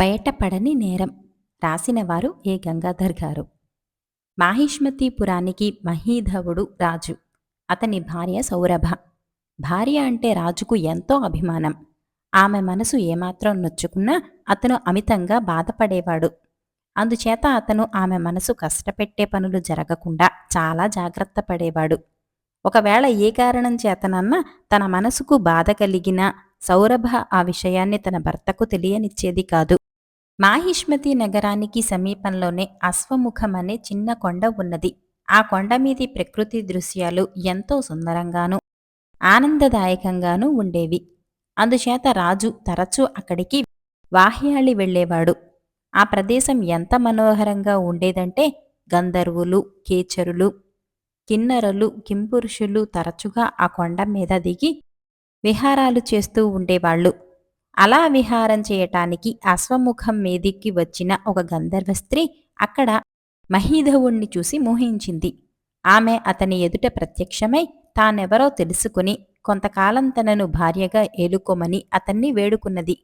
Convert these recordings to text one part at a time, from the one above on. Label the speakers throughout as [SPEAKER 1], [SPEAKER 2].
[SPEAKER 1] బయటపడని నేరం రాసినవారు ఏ గంగాధర్ గారు? మాహిష్మతీపురానికి మహీధవుడు రాజు. అతని భార్య సౌరభ. భార్య అంటే రాజుకు ఎంతో అభిమానం. ఆమె మనసు ఏమాత్రం నొచ్చుకున్నా అతను అమితంగా బాధపడేవాడు. అందుచేత అతను ఆమె మనసు కష్టపెట్టే పనులు జరగకుండా చాలా జాగ్రత్త పడేవాడు. ఒకవేళ ఏ కారణం చేతనన్నా తన మనసుకు బాధ కలిగినా సౌరభ ఆ విషయాన్ని తన భర్తకు తెలియనిచ్చేది కాదు. మాహిష్మతి నగరానికి సమీపంలోనే అశ్వముఖం అనే చిన్న కొండ ఉన్నది. ఆ కొండ మీది ప్రకృతి దృశ్యాలు ఎంతో సుందరంగానూ ఆనందదాయకంగానూ ఉండేవి. అందుచేత రాజు తరచూ అక్కడికి వాహ్యాళి వెళ్ళేవాడు. ఆ ప్రదేశం ఎంత మనోహరంగా ఉండేదంటే గంధర్వులు కేచరులు కిన్నరలు కింపురుషులు తరచుగా ఆ కొండ మీద దిగి విహారాలు చేస్తూ ఉండేవాళ్ళు. అలా విహారం చేయటానికి అశ్వముఖం మీదికి వచ్చిన ఒక గంధర్వ స్త్రీ అక్కడ మహీధవుణ్ణి చూసి మోహించింది. ఆమె అతని ఎదుట ప్రత్యక్షమై తానెవరో తెలుసుకుని కొంతకాలం తనను భార్యగా ఏలుకోమని అతన్ని వేడుకున్నది.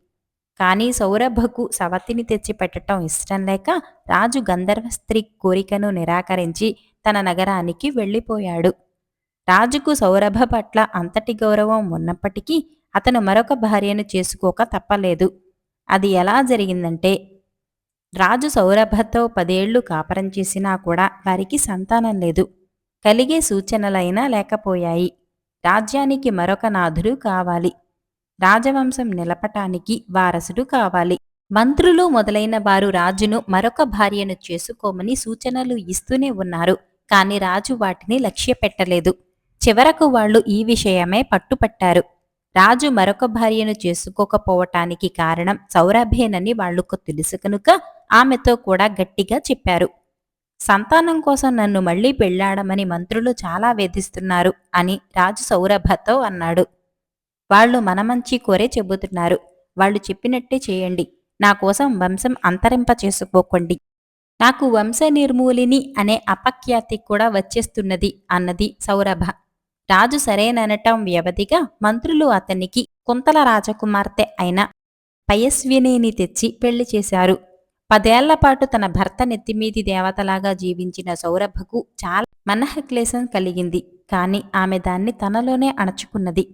[SPEAKER 1] కాని సౌరభకు సవతిని తెచ్చిపెట్టటం ఇష్టం లేక రాజు గంధర్వ స్త్రీ కోరికను నిరాకరించి తన నగరానికి వెళ్ళిపోయాడు. రాజుకు సౌరభ పట్ల అంతటి గౌరవం ఉన్నప్పటికీ అతను మరొక భార్యను చేసుకోక తప్పలేదు. అది ఎలా జరిగిందంటే రాజు సౌరభతో పదేళ్ళు కాపరం చేసినా కూడా వారికి సంతానం లేదు. కలిగే సూచనలైనా లేకపోయాయి. రాజ్యానికి మరొక నాథుడు కావాలి. రాజవంశం నిలపటానికి వారసుడు కావాలి. మంత్రులు మొదలైన వారు రాజును మరొక భార్యను చేసుకోమని సూచనలు ఇస్తూనే ఉన్నారు. కాని రాజు వాటిని లక్ష్యపెట్టలేదు. చివరకు వాళ్ళు ఈ విషయమే పట్టుపట్టారు. రాజు మరొక భార్యను చేసుకోకపోవటానికి కారణం సౌరభేనని వాళ్ళకు తెలుసు కనుక ఆమెతో కూడా గట్టిగా చెప్పారు. సంతానం కోసం నన్ను మళ్ళీ పెళ్ళాడమని మంత్రులు చాలా వేధిస్తున్నారు అని రాజు సౌరభతో అన్నాడు. వాళ్ళు మన మంచి కోరే చెబుతున్నారు. వాళ్ళు చెప్పినట్టే చేయండి. నా కోసం వంశం అంతరింప చేసుకోకండి. నాకు వంశ నిర్మూలిని అనే అపఖ్యాతి కూడా వచ్చేస్తున్నది అన్నది సౌరభ. రాజు సరేననటం వ్యవధిగా మంత్రులు అతనికి కుంతల రాజకుమార్తె అయిన పయస్వినిని తెచ్చి పెళ్ళి చేశారు. పదేళ్ళపాటు తన భర్త నెత్తిమీది దేవతలాగా జీవించిన సౌరభకు చాలా మనఃక్లేశం కలిగింది. కాని ఆమె దాన్ని తనలోనే అణచుకున్నది.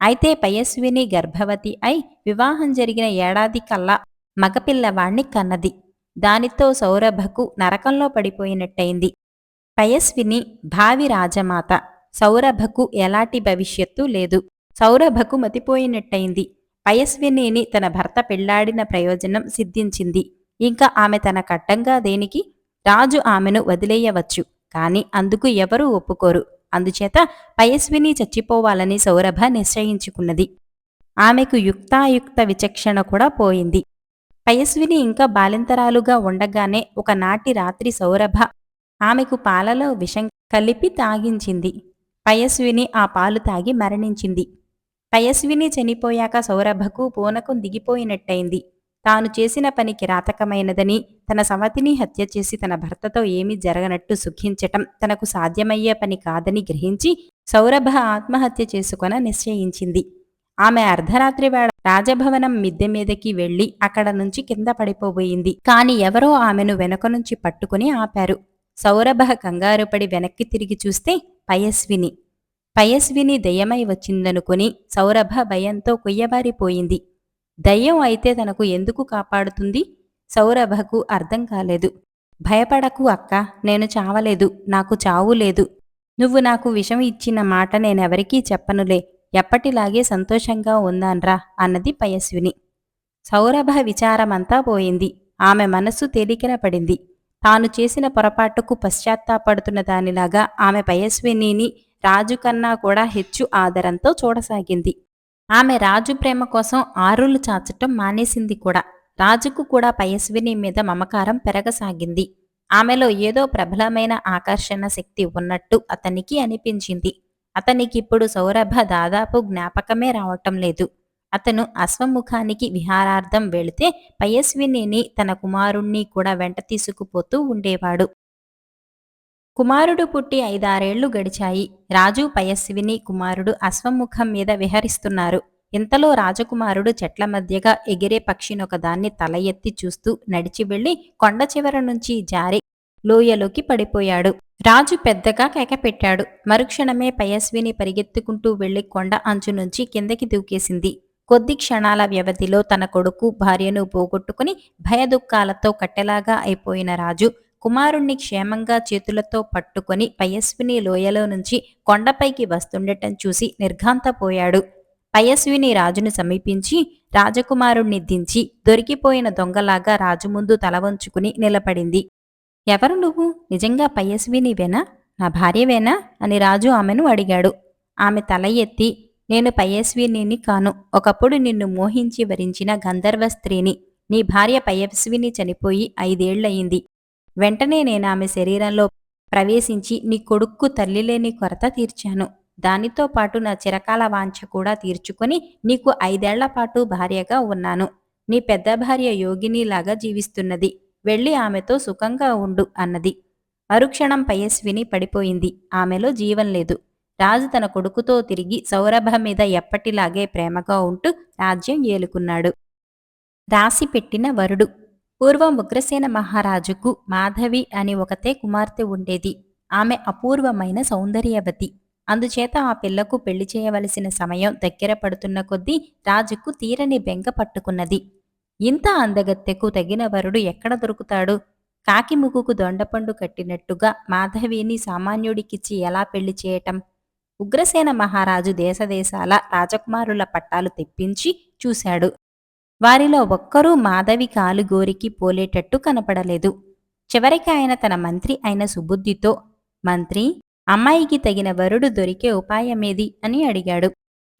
[SPEAKER 1] అయితే పయస్విని గర్భవతి అయి వివాహం జరిగిన ఏడాది కల్లా మగపిల్లవాణ్ణి కన్నది. దానితో సౌరభకు నరకంలో పడిపోయినట్టయింది. పయస్విని భావి రాజమాత. సౌరభకు ఎలాంటి భవిష్యత్తు లేదు. సౌరభకు మతిపోయినట్టయింది. పయస్వినేని తన భర్త పెళ్ళాడిన ప్రయోజనం సిద్ధించింది. ఇంకా ఆమె తన కట్టంగా దేనికి? రాజు ఆమెను వదిలేయవచ్చు. కాని అందుకు ఎవరూ ఒప్పుకోరు. అందుచేత పయస్విని చచ్చిపోవాలని సౌరభ నిశ్చయించుకున్నది. ఆమెకు యుక్తాయుక్త విచక్షణ కూడా పోయింది. పయస్విని ఇంకా బాలింతరాలుగా ఉండగానే ఒకనాటి రాత్రి సౌరభ ఆమెకు పాలలో విషం కలిపి తాగించింది. పయస్విని ఆ పాలు తాగి మరణించింది. పయస్విని చనిపోయాక సౌరభకు పూనకం దిగిపోయినట్టయింది. తాను చేసిన పని కిరాతకమైనదని తన సవతిని హత్య చేసి తన భర్తతో ఏమీ జరగనట్టు సుఖించటం తనకు సాధ్యమయ్యే పని కాదని గ్రహించి సౌరభ ఆత్మహత్య చేసుకొన నిశ్చయించింది. ఆమె అర్ధరాత్రి వేళ రాజభవనం మిద్దె మీదకి వెళ్ళి అక్కడ నుంచి కింద పడిపోబోయింది. కాని ఎవరో ఆమెను వెనక నుంచి పట్టుకుని ఆపారు. సౌరభ కంగారుపడి వెనక్కి తిరిగి చూస్తే పయస్విని. పయస్విని దయ్యమై వచ్చిందనుకుని సౌరభ భయంతో కొయ్యబారిపోయింది. దయ్యం అయితే తనకు ఎందుకు కాపాడుతుంది? సౌరభకు అర్థం కాలేదు. భయపడకు అక్క నేను చావలేదు నాకు చావు లేదు. నువ్వు నాకు విషం ఇచ్చిన మాట నేనెవరికీ చెప్పనులే. ఎప్పటిలాగే సంతోషంగా ఉందాన్రా అన్నది పయస్విని. సౌరభ విచారమంతా పోయింది. ఆమె మనస్సు తేలికన పడింది. తాను చేసిన పొరపాటుకు పశ్చాత్తాపడుతున్న దానిలాగా ఆమె పయస్వినిని రాజు కన్నా కూడా హెచ్చు ఆదరంతో చూడసాగింది. ఆమె రాజు ప్రేమ కోసం ఆరులు చాచటం మానేసింది కూడా. రాజుకు కూడా పయస్విని మీద మమకారం పెరగసాగింది. ఆమెలో ఏదో ప్రబలమైన ఆకర్షణ శక్తి ఉన్నట్టు అతనికి అనిపించింది. అతనికిప్పుడు సౌరభ దాదాపు జ్ఞాపకమే రావటం లేదు. అతను అశ్వముఖానికి విహారార్థం వెళితే పయస్వినిని తన కుమారుణ్ణి కూడా వెంట తీసుకుపోతూ ఉండేవాడు. కుమారుడు పుట్టి ఐదారేళ్ళు గడిచాయి. రాజు పయస్విని కుమారుడు అశ్వముఖం మీద విహరిస్తున్నారు. ఇంతలో రాజకుమారుడు చెట్ల మధ్యగా ఎగిరే పక్షినొకదాన్ని తల ఎత్తి చూస్తూ నడిచి వెళ్ళి కొండ చివర నుంచి జారి లోయలోకి పడిపోయాడు. రాజు పెద్దగా కేకపెట్టాడు. మరుక్షణమే పయస్విని పరిగెత్తుకుంటూ వెళ్ళి కొండ అంచు నుంచి కిందకి దూకేసింది. కొద్ది క్షణాల వ్యవధిలో తన కొడుకు భార్యను పోగొట్టుకుని భయదుఃఖాలతో కట్టెలాగా అయిపోయిన రాజు కుమారుణ్ణి క్షేమంగా చేతులతో పట్టుకొని పయస్విని లోయలో నుంచి కొండపైకి వస్తుండటం చూసి నిర్ఘాంతపోయాడు. పయస్విని రాజును సమీపించి రాజకుమారుణ్ణి దించి దొరికిపోయిన దొంగలాగా రాజు ముందు తల వంచుకుని నిలబడింది. ఎవరు నువ్వు? నిజంగా పయస్వినివేనా నా భార్యవేనా అని రాజు ఆమెను అడిగాడు. ఆమె తల ఎత్తి నేను పయస్వినిని కాను. ఒకప్పుడు నిన్ను మోహించి వరించిన గంధర్వ స్త్రీని. నీ భార్య పయస్విని చనిపోయి ఐదేళ్ళయింది. వెంటనే నేను ఆమె శరీరంలో ప్రవేశించి నీ కొడుక్కు తల్లిలేని కొరత తీర్చాను. దానితో పాటు నా చిరకాల వాంఛ కూడా తీర్చుకొని నీకు ఐదేళ్ళ పాటు భార్యగా ఉన్నాను. నీ పెద్ద భార్య యోగినిలాగా జీవిస్తున్నది. వెళ్ళి ఆమెతో సుఖంగా ఉండు అన్నది. మరుక్షణం పయస్విని పడిపోయింది. ఆమెలో జీవం లేదు. రాజు తన కొడుకుతో తిరిగి సౌరభ మీద ఎప్పటిలాగే ప్రేమగా ఉంటూ రాజ్యం ఏలుకున్నాడు. రాసి పెట్టిన వరుడు పూర్వం ఉగ్రసేన మహారాజుకు మాధవి అని ఒకతే కుమార్తె ఉండేది. ఆమె అపూర్వమైన సౌందర్యవతి. అందుచేత ఆ పిల్లకు పెళ్ళి చేయవలసిన సమయం దగ్గర పడుతున్న కొద్దీ రాజుకు తీరని బెంగ పట్టుకున్నది. ఇంత అందగత్తెకు తగిన వరుడు ఎక్కడ దొరుకుతాడు? కాకి ముక్కుకు దొండపండు కట్టినట్టుగా మాధవిని సామాన్యుడికిచ్చి ఎలా పెళ్ళి చేయటం? ఉగ్రసేన మహారాజు దేశదేశాల రాజకుమారుల పట్టాలు తెప్పించి చూశాడు. వారిలో ఒక్కరూ మాధవి కాలుగోరికి పోలేటట్టు కనపడలేదు. చివరికి ఆయన తన మంత్రి అయిన సుబుద్ధితో మంత్రి అమ్మాయికి తగిన వరుడు దొరికే ఉపాయమేది? అని అడిగాడు.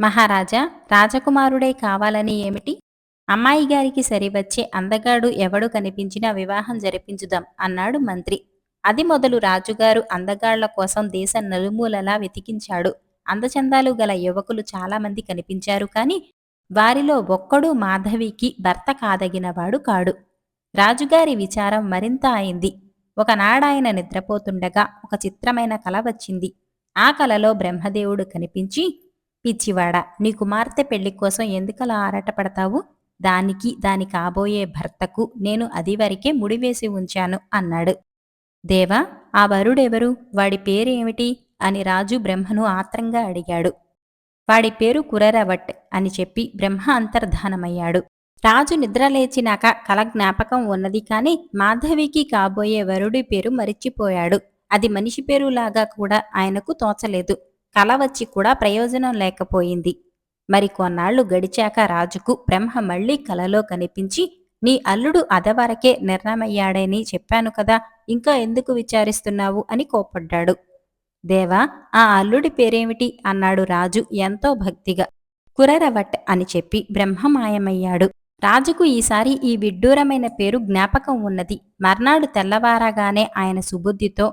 [SPEAKER 1] మహారాజా రాజకుమారుడే కావాలని ఏమిటి? అమ్మాయి గారికి సరివచ్చే అందగాడు ఎవడు కనిపించినా వివాహం జరిపించుదాం అన్నాడు మంత్రి. అది మొదలు రాజుగారు అందగాళ్ళ కోసం దేశం నలుమూలలా వెతికించాడు. అందచందాలు గల యువకులు చాలామంది కనిపించారు కాని వారిలో ఒక్కడూ మాధవికి భర్త కాదగినవాడు కాడు. రాజుగారి విచారం మరింత అయింది. ఒకనాడాయన నిద్రపోతుండగా ఒక చిత్రమైన కల వచ్చింది. ఆ కలలో బ్రహ్మదేవుడు కనిపించి పిచ్చివాడ నీ కుమార్తె పెళ్ళి కోసం ఎందుకలా ఆరాటపడతావు దానికి దాని కాబోయే భర్తకు నేను అది వరకే ముడివేసి ఉంచాను అన్నాడు. దేవా ఆ వరుడెవరు? వాడి పేరేమిటి? అని రాజు బ్రహ్మను ఆత్రంగా అడిగాడు. వాడి పేరు కురరవట్ అని చెప్పి బ్రహ్మ అంతర్ధానమయ్యాడు. రాజు నిద్రలేచినాక కల జ్ఞాపకం ఉన్నది కాని మాధవికి కాబోయే వరుడి పేరు మరిచిపోయాడు. అది మనిషి పేరులాగా కూడా ఆయనకు తోచలేదు. కల వచ్చి కూడా ప్రయోజనం లేకపోయింది. మరి కొన్నాళ్ళు గడిచాక రాజుకు బ్రహ్మ మళ్ళీ కలలో కనిపించి నీ అల్లుడు అదవరకే నిర్ణయమయ్యాడని చెప్పాను కదా ఇంకా ఎందుకు విచారిస్తున్నావు? అని కోపడ్డాడు దేవా ఆ అల్లుడి పేరేమిటి? అన్నాడు రాజు ఎంతో భక్తిగా. కురరవట్ అని చెప్పి బ్రహ్మ మాయమయ్యాడు రాజుకు ఈసారి ఈ విడ్డూరమైన పేరు జ్ఞాపకం ఉన్నది. మర్నాడు తెల్లవారగానే ఆయన సుబుద్ధితో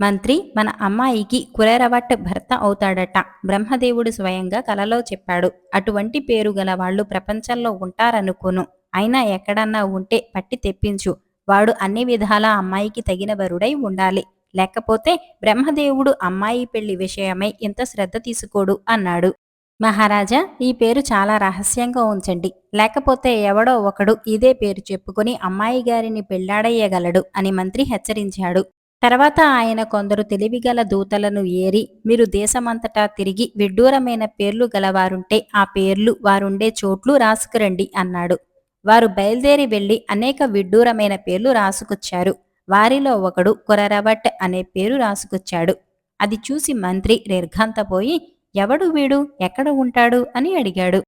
[SPEAKER 1] మంత్రి మన అమ్మాయికి కురరవట్ భర్త అవుతాడట. బ్రహ్మదేవుడు స్వయంగా కలలో చెప్పాడు. అటువంటి పేరు గల వాళ్ళు ప్రపంచంలో ఉంటారనుకోను. అయినా ఎక్కడన్నా ఉంటే పట్టి తెప్పించు. వాడు అన్ని విధాలా అమ్మాయికి తగిన వరుడై ఉండాలి. లేకపోతే బ్రహ్మదేవుడు అమ్మాయి పెళ్ళి విషయమై ఇంత శ్రద్ధ తీసుకోడు అన్నాడు. మహారాజా ఈ పేరు చాలా రహస్యంగా ఉంచండి. లేకపోతే ఎవడో ఒకడు ఇదే పేరు చెప్పుకుని అమ్మాయి గారిని పెళ్ళాడయ్యగలడు అని మంత్రి హెచ్చరించాడు. తర్వాత ఆయన కొందరు తెలివిగల దూతలను ఏరి మీరు దేశమంతటా తిరిగి విడ్డూరమైన పేర్లు గలవారుంటే ఆ పేర్లు వారుండే చోట్లు రాసుకురండి అన్నాడు. వారు బయలుదేరి వెళ్ళి అనేక విడ్డూరమైన పేర్లు రాసుకొచ్చారు. వారిలో ఒకడు కొరరవట్ అనే పేరు రాసుకొచ్చాడు. అది చూసి మంత్రి నిర్ఘాంతపోయి ఎవడు వీడు? ఎక్కడ ఉంటాడు? అని అడిగాడు.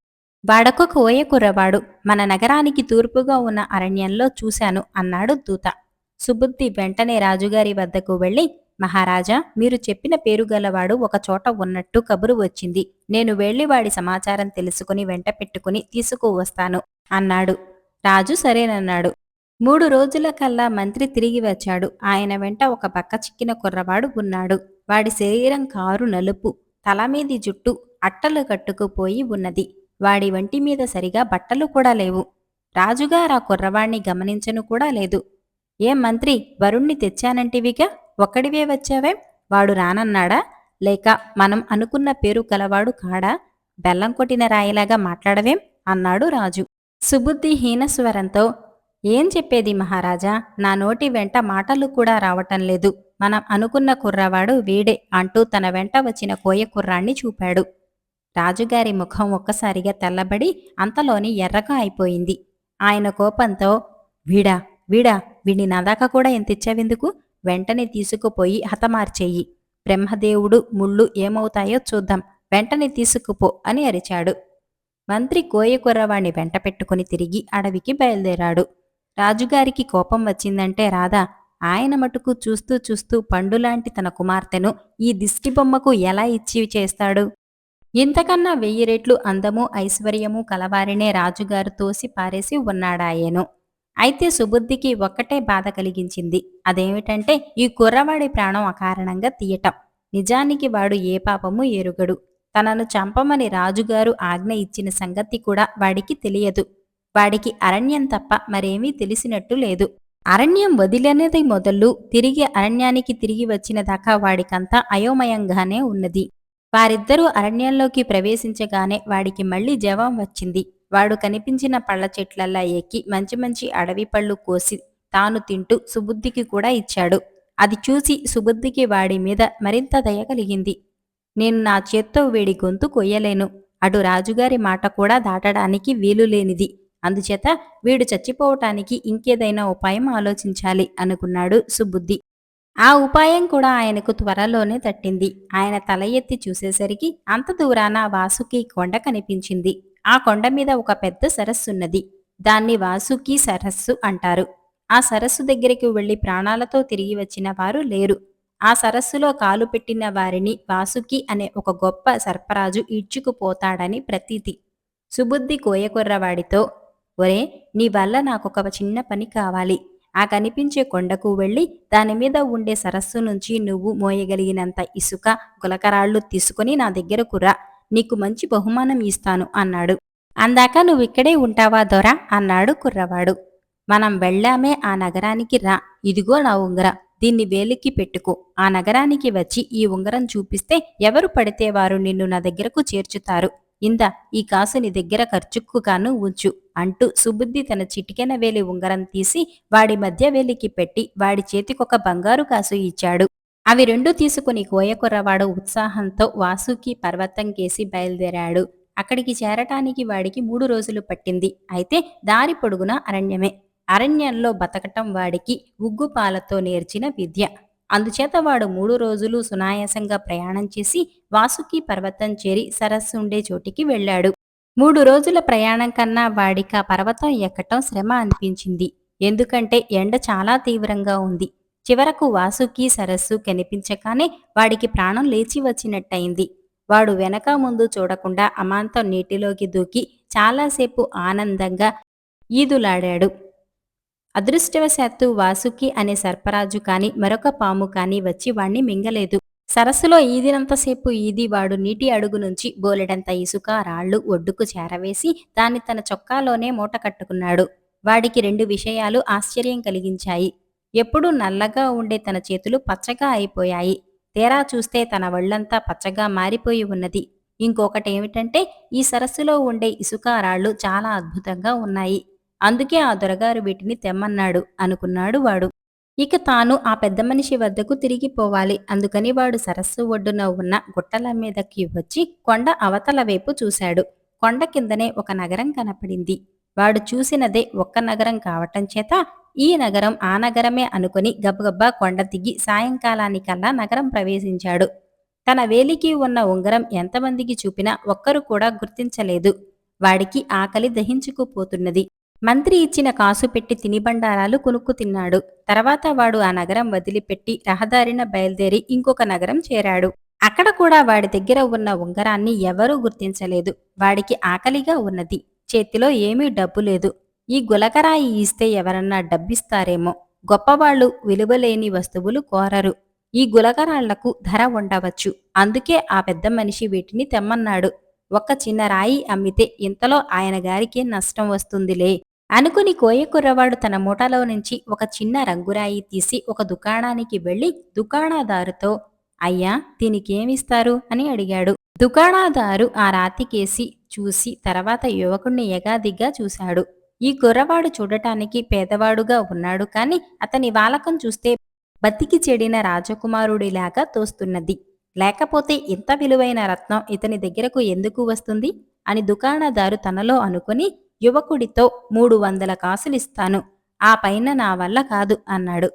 [SPEAKER 1] వాడొక కోయ కుర్రవాడు. మన నగరానికి తూర్పుగా ఉన్న అరణ్యంలో చూశాను అన్నాడు దూత. సుబుద్ధి వెంటనే రాజుగారి వద్దకు వెళ్ళి మహారాజా మీరు చెప్పిన పేరు గలవాడు ఒక చోట ఉన్నట్టు కబురు వచ్చింది. నేను వెళ్ళి వాడి సమాచారం తెలుసుకుని వెంట పెట్టుకుని తీసుకువస్తాను అన్నాడు. రాజు సరేనన్నాడు. మూడు రోజుల కల్లా మంత్రి తిరిగి వచ్చాడు. ఆయన వెంట ఒక పక్క చిక్కిన కుర్రవాడు ఉన్నాడు. వాడి శరీరం కారు నలుపు తలమీది జుట్టు అట్టలు కట్టుకుపోయి ఉన్నది. వాడి వంటి మీద సరిగా బట్టలు కూడా లేవు. రాజుగారు ఆ కుర్రవాణ్ణి గమనించను కూడా లేదు. ఏం మంత్రి వరుణ్ణి తెచ్చానంటివిగా? ఒక్కడివే వచ్చావేం? వాడు రానన్నాడా? లేక మనం అనుకున్న పేరు కలవాడు కాడా? బెల్లం కొట్టిన రాయిలాగా మాట్లాడవేం? అన్నాడు రాజు. సుబుద్ధి హీనస్వరంతో ఏం చెప్పేది మహారాజా? నా నోటి వెంట మాటలు కూడా రావటం లేదు. మనం అనుకున్న కుర్రవాడు వీడే అంటూ తన వెంట వచ్చిన కోయ కుర్రాన్ని చూపాడు. రాజుగారి ముఖం ఒక్కసారిగా తెల్లబడి అంతలోని ఎర్రగా అయిపోయింది. ఆయన కోపంతో వీడా వీడా వీడి నదాక కూడా ఎంతిచ్చావెందుకు వెంటనే తీసుకుపోయి హతమార్చేయి. బ్రహ్మదేవుడు ముళ్ళు ఏమవుతాయో చూద్దాం. వెంటనే తీసుకుపో అని అరిచాడు. మంత్రి కోయ కుర్రవాణ్ణి వెంట పెట్టుకుని తిరిగి అడవికి బయలుదేరాడు. రాజుగారికి కోపం వచ్చిందంటే రాధా ఆయన మటుకు చూస్తూ చూస్తూ పండులాంటి తన కుమార్తెను ఈ దిష్టిబొమ్మకు ఎలా ఇచ్చి చేస్తాడు? ఇంతకన్నా వెయ్యి రెట్లు అందము ఐశ్వర్యము కలవారినే రాజుగారు తోసి పారేసి ఉన్నాడాయేను. అయితే సుబుద్ధికి ఒక్కటే బాధ కలిగించింది. అదేమిటంటే ఈ కుర్రవాడి ప్రాణం అకారణంగా తీయటం. నిజానికి వాడు ఏ పాపము ఎరుగడు. తనను చంపమని రాజుగారు ఆజ్ఞ ఇచ్చిన సంగతి కూడా వాడికి తెలియదు. వాడికి అరణ్యం తప్ప మరేమీ తెలిసినట్టు లేదు. అరణ్యం వదిలినది మొదలు తిరిగి అరణ్యానికి తిరిగి వచ్చిన దాకా వాడికంతా అయోమయంగానే ఉన్నది. వారిద్దరూ అరణ్యంలోకి ప్రవేశించగానే వాడికి మళ్ళీ జవం వచ్చింది. వాడు కనిపించిన పళ్ళ చెట్లల్లా ఎక్కి మంచి మంచి అడవి పళ్ళు కోసి తాను తింటూ సుబుద్ధికి కూడా ఇచ్చాడు. అది చూసి సుబుద్ధికి వాడి మీద మరింత దయ కలిగింది. నేను నా చేత్తో వీడి గొంతు కొయ్యలేను. అటు రాజుగారి మాట కూడా దాటడానికి వీలు లేనిది. అందుచేత వీడు చచ్చిపోవటానికి ఇంకేదైనా ఉపాయం ఆలోచించాలి అనుకున్నాడు సుబుద్ధి. ఆ ఉపాయం కూడా ఆయనకు త్వరలోనే తట్టింది. ఆయన తల ఎత్తి చూసేసరికి అంత దూరాన వాసుకి కొండ కనిపించింది. ఆ కొండ మీద ఒక పెద్ద సరస్సున్నది. దాన్ని వాసుకి సరస్సు అంటారు. ఆ సరస్సు దగ్గరికి వెళ్ళి ప్రాణాలతో తిరిగి వచ్చిన వారు లేరు. ఆ సరస్సులో కాలు పెట్టిన వారిని వాసుకి అనే ఒక గొప్ప సర్పరాజు ఈడ్చుకుపోతాడని ప్రతీతి. సుబుద్ధి కోయకుర్రవాడితో ఒరే నీ వల్ల నాకొక చిన్న పని కావాలి. ఆ కనిపించే కొండకు వెళ్ళి దాని మీద ఉండే సరస్సు నుంచి నువ్వు మోయగలిగినంత ఇసుక గులకరాళ్ళు తీసుకుని నా దగ్గరకు రా నీకు మంచి బహుమానం ఇస్తాను అన్నాడు. అందాక నువ్వు ఇక్కడే ఉంటావా దొర? అన్నాడు కుర్రవాడు. మనం వెళ్ళామే ఆ నగరానికి రా. ఇదిగో నా ఉంగర. దీన్ని వేలికి పెట్టుకో. ఆ నగరానికి వచ్చి ఈ ఉంగరం చూపిస్తే ఎవరు పడితే వారు నిన్ను నా దగ్గరకు చేర్చుతారు. ఇందా ఈ కాసు నీ దగ్గర ఖర్చుక్కుగాను ఉంచు అంటూ సుబుద్ధి తన చిటికెన వేలి ఉంగరం తీసి వాడి మధ్య వేలికి పెట్టి వాడి చేతికొక బంగారు కాసు ఇచ్చాడు. అవి రెండు తీసుకుని కోయకుర్రవాడు ఉత్సాహంతో వాసుకి పర్వతం కేసి బయలుదేరాడు. అక్కడికి చేరటానికి వాడికి మూడు రోజులు పట్టింది. అయితే దారి పొడుగున అరణ్యమే. అరణ్యంలో బతకటం వాడికి ఉగ్గుపాలతో నేర్చిన విద్య. అందుచేత వాడు మూడు రోజులు సునాయాసంగా ప్రయాణం చేసి వాసుకి పర్వతం చేరి సరస్సు ఉండే చోటికి వెళ్ళాడు. మూడు రోజుల ప్రయాణం కన్నా వాడిక పర్వతం ఎక్కటం శ్రమ అనిపించింది. ఎందుకంటే ఎండ చాలా తీవ్రంగా ఉంది. చివరకు వాసుకి సరస్సు కనిపించగానే వాడికి ప్రాణం లేచి వచ్చినట్టయింది. వాడు వెనక ముందు చూడకుండా అమాంతం నీటిలోకి దూకి చాలాసేపు ఆనందంగా ఈదులాడాడు. అదృష్టవశాత్తు వాసుకి అనే సర్పరాజు కాని మరొక పాము కాని వచ్చి వాణ్ణి మింగలేదు. సరస్సులో ఈదినంతసేపు ఈది వాడు నీటి అడుగు నుంచి బోలెడంత ఇసుక రాళ్ళు ఒడ్డుకు చేరవేసి దాన్ని తన చొక్కాలోనే మూట కట్టుకున్నాడు. వాడికి రెండు విషయాలు ఆశ్చర్యం కలిగించాయి. ఎప్పుడూ నల్లగా ఉండే తన చేతులు పచ్చగా అయిపోయాయి. తేరా చూస్తే తన వళ్ళంతా పచ్చగా మారిపోయి ఉన్నది. ఇంకొకటేమిటంటే ఈ సరస్సులో ఉండే ఇసుక రాళ్ళు చాలా అద్భుతంగా ఉన్నాయి. అందుకే ఆ దొరగారు వీటిని తెమ్మన్నాడు అనుకున్నాడు వాడు. ఇక తాను ఆ పెద్ద మనిషి వద్దకు తిరిగిపోవాలి అందుకని వాడు సరస్సు ఒడ్డున ఉన్న గుట్టల మీదకి వచ్చి కొండ అవతల వైపు చూశాడు. కొండ కిందనే ఒక నగరం కనపడింది. వాడు చూసినదే ఒక్క నగరం కావటం చేత ఈ నగరం ఆ నగరమే అనుకుని గబగబ్బా కొండ దిగి సాయంకాలానికల్లా నగరం ప్రవేశించాడు. తన వేలికి ఉన్న ఉంగరం ఎంతమందికి చూపినా ఒక్కరు కూడా గుర్తించలేదు. వాడికి ఆకలి దహించుకుపోతున్నది. మంత్రి ఇచ్చిన కాసు పెట్టి తినిబండారాలు కొనుక్కు తిన్నాడు. తర్వాత వాడు ఆ నగరం వదిలిపెట్టి రహదారిన బయలుదేరి ఇంకొక నగరం చేరాడు. అక్కడ కూడా వాడి దగ్గర ఉన్న ఉంగరాన్ని ఎవరూ గుర్తించలేదు. వాడికి ఆకలిగా ఉన్నది. చేతిలో ఏమీ డబ్బు లేదు. ఈ గులకరాయి ఇస్తే ఎవరన్నా డబ్బిస్తారేమో. గొప్పవాళ్ళు విలువలేని వస్తువులు కోరరు. ఈ గులకరాళ్ళకు ధర ఉండవచ్చు. అందుకే ఆ పెద్ద మనిషి వీటిని తెమ్మన్నాడు. ఒక్క చిన్న రాయి అమ్మితే ఇంతలో ఆయన గారికి నష్టం వస్తుందిలే. అనుకుని కోయకుర్రవాడు తన మూటలో నుంచి ఒక చిన్న రంగురాయి తీసి ఒక దుకాణానికి వెళ్ళి దుకాణదారుతో అయ్యా దీనికేమిస్తారు అని అడిగాడు. దుకాణదారు ఆ రాతికేసి చూసి తర్వాత యువకుణ్ణి ఎగాదిగ్గా చూశాడు. ఈ కుర్రవాడు చూడటానికి పేదవాడుగా ఉన్నాడు కాని అతని వాలకం చూస్తే బతికి చెడిన రాజకుమారుడిలాగా తోస్తున్నది. లేకపోతే ఇంత విలువైన రత్నం ఇతని దగ్గరకు ఎందుకు వస్తుంది? అని దుకాణదారు తనలో అనుకుని యువకుడితో మూడు వందల కాసులిస్తాను ఆ పైన నా వల్ల కాదు అన్నాడు.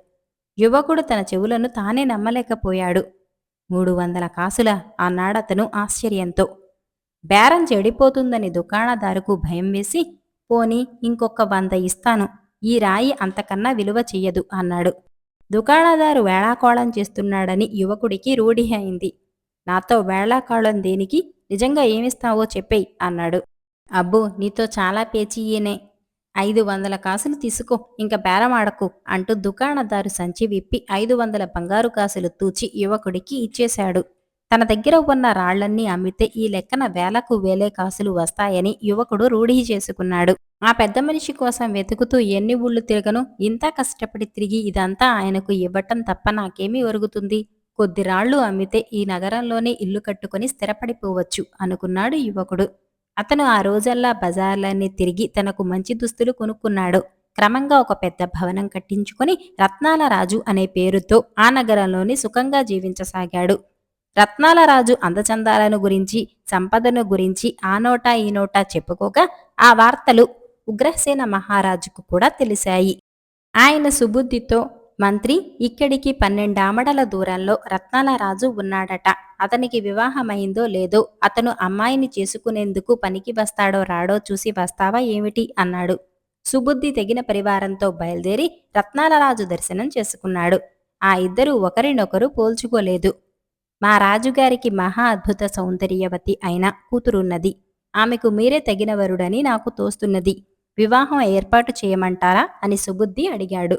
[SPEAKER 1] యువకుడు తన చెవులను తానే నమ్మలేకపోయాడు. మూడు వందల కాసులా అన్నాడతను ఆశ్చర్యంతో. బేరం చెడిపోతుందని దుకాణదారుకు భయం వేసి పోని ఇంకొక వంద ఇస్తాను. ఈ రాయి అంతకన్నా విలువ చెయ్యదు అన్నాడు. దుకాణదారు వేళాకోళం చేస్తున్నాడని యువకుడికి రూఢి అయింది. నాతో వేళాకాళం దేనికి? నిజంగా ఏమిస్తావో చెప్పేయ్ అన్నాడు. అబ్బో నీతో చాలా పేచీయేనే. ఐదు వందల కాసులు తీసుకో ఇంక బేరమాడకు అంటూ దుకాణదారు సంచి విప్పి ఐదు వందల బంగారు కాసులు తూచి యువకుడికి ఇచ్చేశాడు. తన దగ్గర ఉన్న రాళ్ళన్నీ అమ్మితే ఈ లెక్కన వేలకు వేలే కాసులు వస్తాయని యువకుడు రూఢీ చేసుకున్నాడు. ఆ పెద్ద మనిషి కోసం వెతుకుతూ ఎన్ని ఊళ్ళు తిరగను ఇంత కష్టపడి తిరిగి ఇదంతా ఆయనకు ఇవ్వటం తప్ప నాకేమీ ఒరుగుతుంది? కొద్ది రాళ్ళు అమ్మితే ఈ నగరంలోనే ఇల్లు కట్టుకుని స్థిరపడిపోవచ్చు అనుకున్నాడు యువకుడు. అతను ఆ రోజల్లా బజార్లన్నీ తిరిగి తనకు మంచి దుస్తులు కొనుక్కున్నాడు. క్రమంగా ఒక పెద్ద భవనం కట్టించుకొని రత్నాల రాజు అనే పేరుతో ఆ నగరంలోని సుఖంగా జీవించసాగాడు. రత్నాల రాజు అందచందాలను గురించి సంపదను గురించి ఆ నోటా ఈ నోటా చెప్పుకోగా ఆ వార్తలు ఉగ్రసేన మహారాజుకు కూడా తెలిసాయి ఆయన సుబుద్ధితో మంత్రి ఇక్కడికి పన్నెండామడల దూరంలో రత్నాల రాజు ఉన్నాడట. అతనికి వివాహమైందో లేదో అతను అమ్మాయిని చేసుకునేందుకు పనికి వస్తాడో రాడో చూసి వస్తావా ఏమిటి? అన్నాడు. సుబుద్ధి తెగిన పరివారంతో బయలుదేరి రత్నాల రాజు దర్శనం చేసుకున్నాడు. ఆ ఇద్దరు ఒకరినొకరు పోల్చుకోలేదు. మా రాజుగారికి మహా అద్భుత సౌందర్యవతి అయిన కూతురున్నది. ఆమెకు మీరే తగినవరుడని నాకు తోస్తున్నది. వివాహం ఏర్పాటు చేయమంటారా? అని సుబుద్ధి అడిగాడు.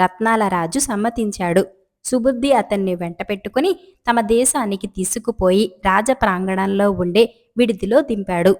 [SPEAKER 1] రత్నాల రాజు సమ్మతించాడు. సుబుద్ధి అతన్ని వెంటపెట్టుకుని తమ దేశానికి తీసుకుపోయి రాజ ప్రాంగణంలో ఉండే విడిదిలో దింపాడు.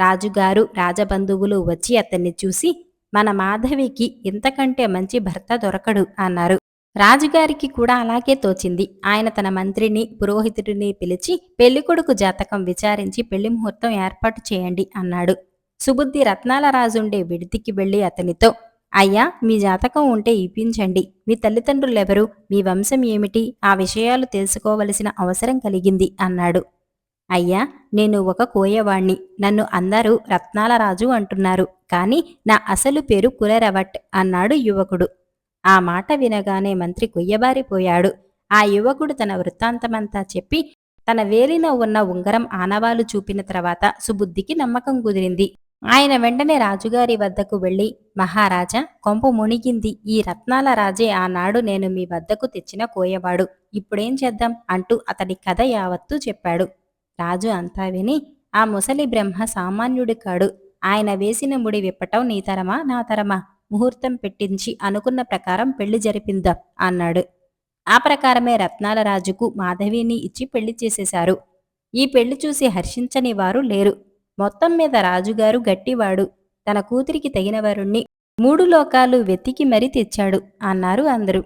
[SPEAKER 1] రాజుగారు రాజబంధువులు వచ్చి అతన్ని చూసి మన మాధవికి ఇంతకంటే మంచి భర్త దొరకడు అన్నారు. రాజుగారికి కూడా అలాగే తోచింది. ఆయన తన మంత్రిని పురోహితుడిని పిలిచి పెళ్ళికొడుకు జాతకం విచారించి పెళ్ళి ముహూర్తం ఏర్పాటు చేయండి అన్నాడు. సుబుద్ధి రత్నాల రాజుండే విడిదికి వెళ్ళి అతనితో అయ్యా మీ జాతకం ఉంటే ఇప్పించండి. మీ తల్లిదండ్రులెవరు మీ వంశం ఏమిటి ఆ విషయాలు తెలుసుకోవలసిన అవసరం కలిగింది అన్నాడు. అయ్యా నేను ఒక కోయవాణ్ణి. నన్ను అందరూ రత్నాల రాజు అంటున్నారు. కాని నా అసలు పేరు కులరవట్ అన్నాడు యువకుడు. ఆ మాట వినగానే మంత్రి కొయ్యబారిపోయాడు. ఆ యువకుడు తన వృత్తాంతమంతా చెప్పి తన వేలిన ఉన్న ఉంగరం ఆనవాలు చూపిన తర్వాత సుబుద్ధికి నమ్మకం కుదిరింది. ఆయన వెంటనే రాజుగారి వద్దకు వెళ్ళి మహారాజా కొంపు మునిగింది. ఈ రత్నాల రాజే ఆనాడు నేను మీ వద్దకు తెచ్చిన కోయవాడు. ఇప్పుడేం చేద్దాం? అంటూ అతడి కథ యావత్తూ చెప్పాడు. రాజు అంతా విని ఆ ముసలి బ్రహ్మ సామాన్యుడి కాడు. ఆయన వేసిన ముడి విప్పటం నీ తరమా నా తరమా? ముహూర్తం పెట్టించి అనుకున్న ప్రకారం పెళ్ళి జరిపిందా? అన్నాడు. ఆ ప్రకారమే రత్నాల రాజుకు మాధవిని ఇచ్చి పెళ్ళి చేసేశారు. ఈ పెళ్ళి చూసి హర్షించని వారు లేరు. మొత్తం మీద రాజుగారు గట్టివాడు. తన కూతురికి తగిన వరుణ్ణి మూడు లోకాలు వెతికి మరీ తెచ్చాడు అన్నారు అందరూ.